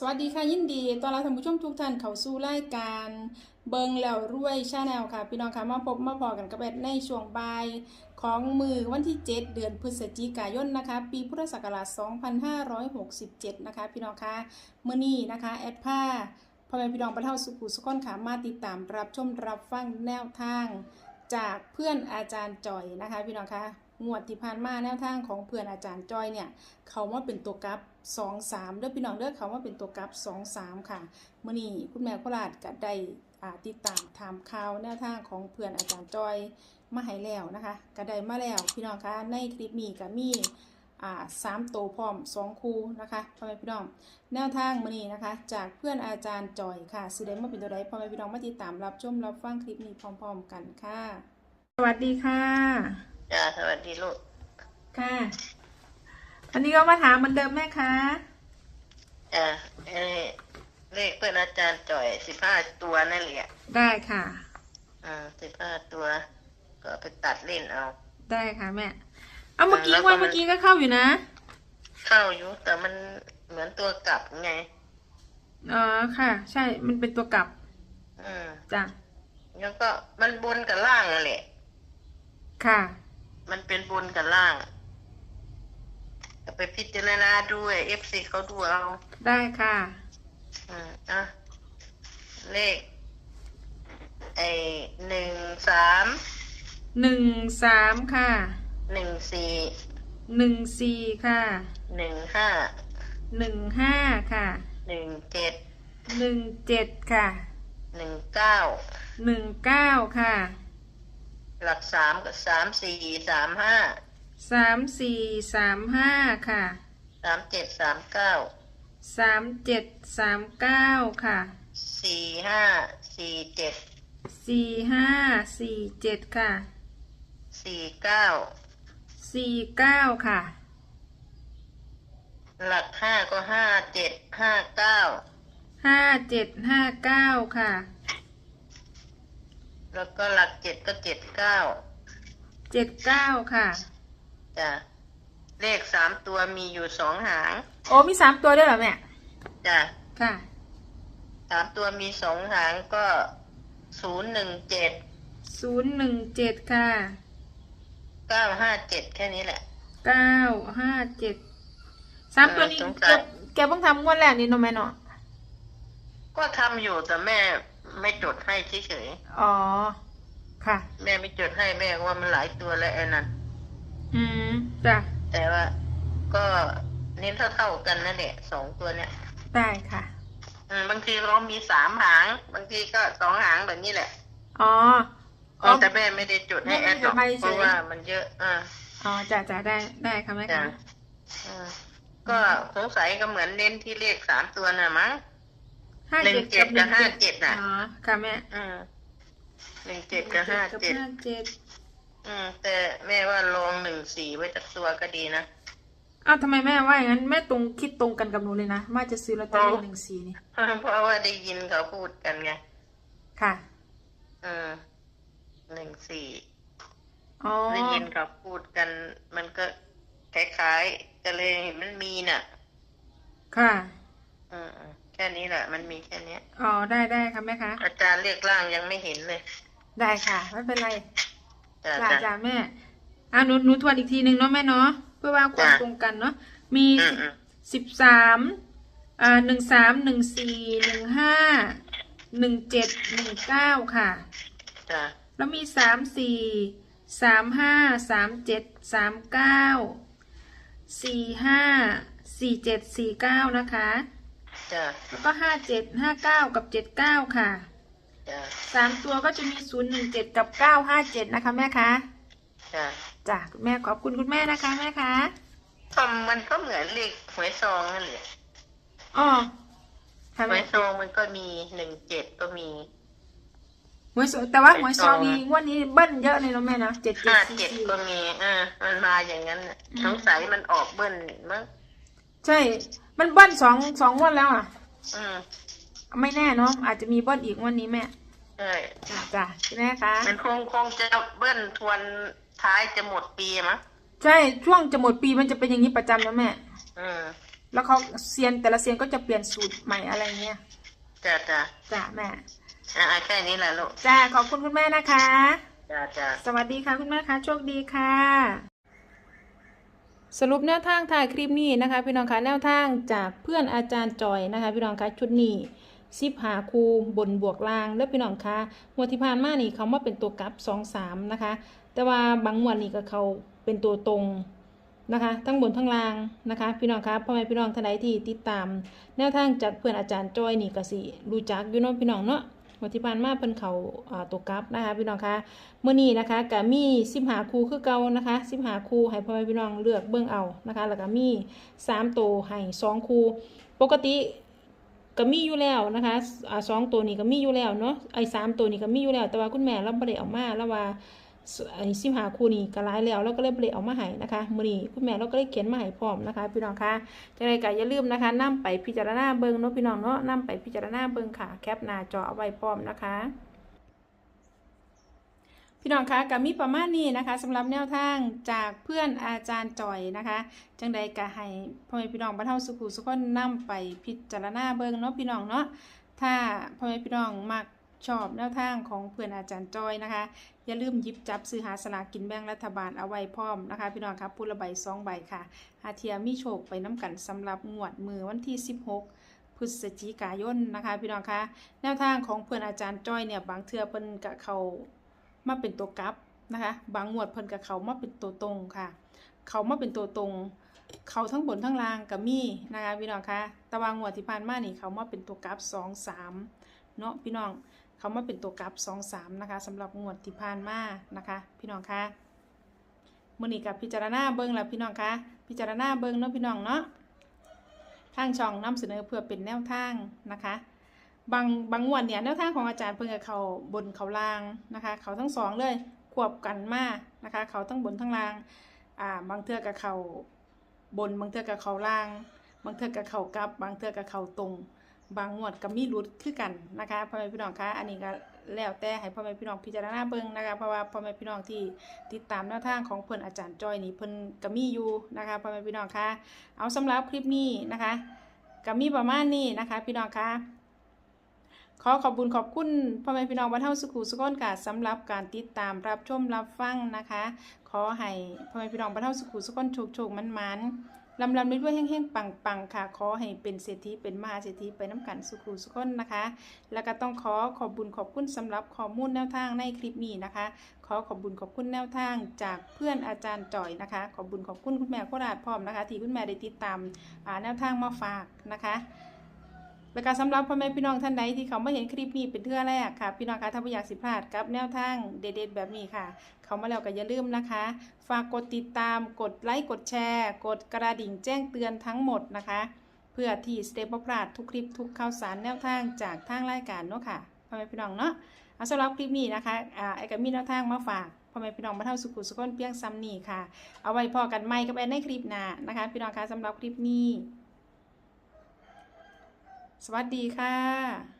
สวัสดีค่ะยินดีตอนรับท่านผู้ชมทุกท่านเข้าสู่รายการเบิงแล้วรวยชาแนลค่ะ พี่น้องค่ะมาพบมาพอกันกับแบดในช่วงบ่ายของมือวันที่ 7 เดือนพฤศจิกายนนะคะ ปีพุทธศักราช 2567 นะคะ พี่น้องค่ะเมื่อนี้นะคะ แอดผ้าพ่อแม่พี่น้องประเท่าสุขุสุขอนค่ะมาติดตามรับชมรับฟังแนวทาง จากเพื่อนอาจารย์จอยนะคะ พี่น้องคะงวดที่ผ่านมาแนวทางของเพื่อนอาจารย์จอยเนี่ย เขามาเป็นตัวกับ ลับ2 3เด้อพี่น้องเด้อเขามาเป็นตัวกลับ2 3ค่ะเมื่อนี้คุณแม่โคราชก็ได้อ่าติดตามถามข่าวแนวทางของเพื่อนอาจารย์จอยมาให้แล้วนะคะก็ได้มาแล้วพี่น้องคะในคลิปนี้ก็มีอ่าสามตัวพร้อมสองคู่นะคะพ่อแม่พี่น้องแนวทางมื่อนี้นะคะ จากเพื่อนอาจารย์จอยค่ะสิได้มาเป็นตัวใดพ่อแม่พี่น้องมาติดตามรับชมรับฟังคลิปนี้พร้อม ๆ กันค่ะ สวัสดีค่ะจ้าสวัสดีลูกค่ะ วันนี้ก็มาถามเหมือนเดิมแม่คะจ้าเอ้ยเลขเพื่อนอาจารย์จ่อยสิบห้าตัวนั่นแหละได้ค่ะ อ่าสิบห้าตัว ก็ไปตัดเล่นเอา ได้ค่ะแม่ เอาเมื่อกี้แล้วก็วันเมื่อกี้ก็เข้าอยู่นะ เข้าอยู่แต่มันเหมือนตัวกลับไงอ๋อค่ะ ใช่มันเป็นตัวกลับ อืมจ้ะแล้วก็มันบนกับล่างนั่นแหละ ค่ะ มันเป็นบนกับล่างก็ ไปพิจารณาด้วยเอฟซีเขาดูเอาได้ค่ะ อืมอะเลขไอหนึ่งสามหนึ่งสามค่ะหนึ่งสี่หนึ่งสี่ค่ะหนึ่งห้าหนึ่งห้าค่ะหนึ่งเจ็ดหนึ่งเจ็ดค่ะหนึ่งเก้าหนึ่งเก้าค่ะ หลักสามกับสามสี่สามห้า สามสี่สามห้าค่ะสามเจ็ดสามเก้าสามเจ็ดสามเก้าค่ะสี่ห้าสี่เจ็ดสี่ห้าสี่เจ็ดค่ะสี่เก้าสี่เก้าค่ะ หลักห้าก็ห้าเจ็ดห้าเก้าห้าเจ็ดห้าเก้าค่ะ แล้วก็หลักเจ็ดก็เจ็ดเก้าเจ็ดเก้าค่ะ จ้ะเลขสามตัวมีอยู่สองหาง โอ้มีสามตัวด้วยเหรอแม่จ้ะค่ะ สามตัวมีสองหางก็ศูนย์หนึ่งเจ็ดศูนย์หนึ่งเจ็ดค่ะ เก้าห้าเจ็ดแค่นี้แหละ เก้าห้าเจ็ด สามตัวนี้เออสงแกสัย แกเพิ่งทำงวดแรกนี่เนอะแม่เนาะ ก็ทำอยู่แต่แม่ไม่จดให้เฉยอ๋อ ค่ะ ๆแม่ไม่จดให้แม่ว่ามันหลายตัวแล้วไอ้นั่น อืมจ้ะแต่ว่าก็เน้นเท่าๆกันนั่นแหละสองตัวเนี่ยได้ค่ะ อืมบางทีเรามีสามหาง บางทีก็สองหางแบบนี้แหละ อ๋อเออแต่แม่ไม่ได้จดให้แม่แอไม่ดได้หรอกจดให้เฉยเพราะว่ามันเยอะอ่าอ๋อจ้ะจ้ะได้ได้ค่ะแม่จ้ะค่ะอืมก็สงสัยก็เหมือนเน้นที่เลขสามตัวน่ะมั้งห้าหนึ่เจ็ดงเจ็ดกับห้าเจ็ดน่ะอ๋อค่ะแม่อืมหนึ่งเจ็ดกับห้าเจ็ดห้าเจ็ด อืม แต่แม่ว่าลองหนึ่งสี่ไว้จักตัวก็ดีนะ อ้าวทำไมแม่ว่าอย่างนั้นแม่ตรงคิดตรงกันกับหนูเลยนะว่าจะซื้อลอตเตอรี่อ๋อหนึ่งสี่นี่ เพราะว่าได้ยินเขาพูดกันไง ค่ะ อืมหนึ่งสี่อ๋อ ได้ยินเขาพูดกัน มันก็คล้ายๆก็เลยเห็นมันมีน่ะ ค่ะ อืมๆแค่นี้แหละ มันมีแค่เนี้ย อ๋อ ได้ได้ค่ะแม่คะ อาจารย์เรียกร่างยังไม่เห็นเลย ได้ค่ะ ไม่เป็นไร จ้ะจ้าจ้ะจ้าแม่อะหนูหนูทวนอีกทีหนึ่งเนาะแม่เนาะเพื่อว่าความจ้ะตรงกันเนาะมีอืมอืมสิบสามอ่าหนึ่งสามหนึ่งสี่หนึ่งห้าหนึ่งเจ็ดหนึ่งเก้าค่ะจ้ะแล้วมีสามสี่สามห้าสามเจ็ดสามเก้าสี่ห้าสี่เจ็ดสี่เก้านะคะจ้ะแล้วก็ห้าเจ็ดห้าเก้ากับเจ็ดเก้าค่ะ จ้ะสามตัวก็จะมีศูนย์หนึ่งเจ็ดกับเก้าห้าเจ็ดนะคะแม่คะจ้ะจ้ะคุณแม่ขอบคุณคุณแม่นะคะแม่คะก็มันก็เหมือนเลขหวยซองนั่นแหละอ๋อค่ะหวแม่ยซองมันก็มีหนึ่งเจ็ดก็มีหวยสวยแต่ว่าหวยซองหวยซองนี้งวันนี้เบิ้ลเยอะเลยเนาะแม่นะเจ็ดเจ็ดห้าสี่เจ็ดสี่ก็มีอ่ามันมาอย่างนั้นน่ะอืมสงสัยมันออกเบิ้ลมั้งใช่ มันเบิ้ลสองสองงวันแล้วอะ อืมไม่แน่เนาะอาจจะมีเบิ้ลอีกงวันนี้แม่ ใช่จ้ะจ้ะคุณแม่คะ มันคงคงจะเบิ้ลทวนท้ายจะหมดปีมั้งใช่ช่วงจะหมดปีมันจะเป็นอย่างนี้ประจำนะแม่อืมแล้วเขาเซียนแต่ละเซียนก็จะเปลี่ยนสูตรใหม่อะไรเงี้ยจ้าจ้าจ้ะแม่อ่าแค่นี้แหละลูกจ้าขอบคุณคุณแม่นะคะจ้าจ้าสวัสดีค่ะคุณแม่คะโชคดีค่ะสรุปแนวทางถ่ายคลิปนี้นะคะ พี่น้องคะแนวทางจากเพื่อนอาจารย์จอยนะคะ พี่น้องคะชุดนี้ สิบหาคูบนบวกล่างแล้วพี่น้องคะงวดที่ผ่านมานี่เขามาเป็นตัวกลับสองสามนะคะ แต่ว่าบางงวดนี่ก็เขาเป็นตัวตรงนะคะ ทั้งบนทั้งล่างนะคะ พี่น้องคะพ่อแม่พี่น้องท่านใดที่ติดตาม แนวทางจากเพื่อนอาจารย์จอยนี่ก็สิรู้จักอยู่เนาะพี่น้องเนาะงวดที่ผ่านมาเพิ่นเขาตัวกลับนะคะพี่น้องคะเมื่อนี้นะคะก็มีสิบหาคูคือเก่านะคะสิบหาคูให้พ่อแม่พี่น้องเลือกเบิ่งเอานะคะ แล้วก็มีสามตัวให้สองคูปกติ ก็มีอยู่แล้วนะคะอ่าสองตัวนี้ก็มีอยู่แล้วเนาะไอ้สามตัวนี้ก็มีอยู่แล้ว แต่ว่าคุณแม่เราบ่ได้เอามาแล้วว่าไอ้สิบหาคู่นี้ก็ร้ายแล้วเราก็เลยบ่ได้เอามาให้นะคะมือนี้คุณแม่เราก็เลยเขียนมาให้พร้อมนะคะ พี่น้องคะจังไรก็อย่าลืมนะคะนํไปพิจารณาเบิ้งเนาะพี่น้องเนาะนํไปพิจารณาเบิ้งค่ะ แคปหน้าจอเอาไว้พร้อมนะคะ พี่น้องคะกับมีประมาณนี้นะคะสำหรับแนวทางจากเพื่อนอาจารย์จ่อยนะคะ จังใดก็ให้พ่อแม่พี่น้องบรรเทาสุขุสุขคนนำไปพิจารณาเบิ่งเนาะพี่น้องเนาะถ้าพ่อแม่พี่น้องมักชอบแนวทางของเพื่อนอาจารย์จอยนะคะ อย่าลืมยิบจับซื้อหาสลากกินแบ่งรัฐบาลเอาไว้พร้อมนะคะ พี่น้องครับพูละใบสองใบค่ะหาเทียมีโชคไปน้ำกันสำหรับงวดมือวันที่ 16 พฤศจิกายนนะคะ พี่น้องคะแนวทางของเพื่อนอาจารย์จ้อยเนี่ยบางเทือเพิ่นกะเขา มาเป็นตัวกลับนะคะ บางงวดเพิ่นกับเขามาเป็นตัวตรงค่ะ เขามาเป็นตัวตรง เขาทั้งบนทั้งล่างกับมีนะคะพี่น้องคะตะวางงวดที่ผ่านมานี่เขามาเป็นตัวกลับสองสามเนาะพี่น้องเขามาเป็นตัวกลับสองสามนะคะสำหรับงวดที่ผ่านมานะคะ พี่น้องคะมือนี้กับพิจารณาเบิ้งแล้วพี่น้องคะพิจารณาเบิ้งเนาะพี่น้องเนาะทางช่องนำเสนอเพื่อเป็นแนวทางนะคะ บางบางงวดเนี่ยแนวทางของอาจารย์เพิ่งกับเขาบนเขาล่างนะคะ เขาทั้งสองเลยควบกันมานะคะ เขาทั้งบนทั้งล่างอ่าบางเทือกับเขาบนบางเทือกับเขาล่าง บางเทือกับเขากลับ บางเทือกับเขาตรง บางงวดก็มีรุดคือกันนะคะพ่อแม่พี่น้องคะอันนี้ก็แล้วแต่ให้พ่อแม่พี่น้องพิจารณาเบิ่งนะคะเพราะว่าพ่อแม่พี่น้องที่ติดตามแนวทางของเพิ่นอาจารย์จ้อยนี่เพิ่นก็มีอยู่นะคะพ่อแม่พี่น้องคะเอาสำหรับคลิปนี้นะคะก็มีประมาณนี้นะคะ พี่น้องคะ ขอขอบคุณขอบคุณพ่อแม่พี่น้องบ้านเฮาสุขุสุขนค่ะสำหรับการติดตามรับชมรับฟังนะคะ ขอให้พ่อแม่พี่น้องบ้านเฮาสุขุสุขนโชคโชคมันมันลำลำด้วยแห้งๆปังๆค่ะ ขอให้เป็นเศรษฐีเป็นมหาเศรษฐีไปน้ำกันสุขุสุขนนะคะ แล้วก็ต้องขอขอบบุญขอบคุณสำหรับข้อมูลแนวทางในคลิปนี้นะคะ ขอขอบบุญขอบคุณแนวทางจากเพื่อนอาจารย์จ่อยนะคะ ขอบบุญขอบคุณคุณแม่โคราชพร้อมนะคะ ที่คุณแม่ได้ติดตามแนวทางมาฝากนะคะ แล้วก็สำหรับพ่อแม่พี่น้องท่านใดที่เขามาเห็นคลิปนี้เป็นเทื่อแรกค่ะ พี่น้องคะถ้าไม่อยากสิพลาดกับแนวทางเด็ดๆแบบนี้ค่ะ เขามาแล้วก็อย่าลืมนะคะ ฝากกดติดตาม กดไลค์ กดแชร์ กดกระดิ่งแจ้งเตือนทั้งหมดนะคะ เพื่อที่สเตปพลาดทุกคลิปทุกข่าวสารแนวทางจากทางรายการเนาะค่ะพ่อแม่พี่น้องเนาะเอาสำหรับคลิปนี้นะคะอ่าไอ้ก็มีแนวทางมาฝากพ่อแม่พี่น้องมาเท่าสุขุสุขนเพียงซ้ำนี่ค่ะ เอาไว้พอกันใหม่กับแอนในคลิปหน้านะคะ พี่น้องคะสำหรับคลิปนี้ สวัสดีค่ะ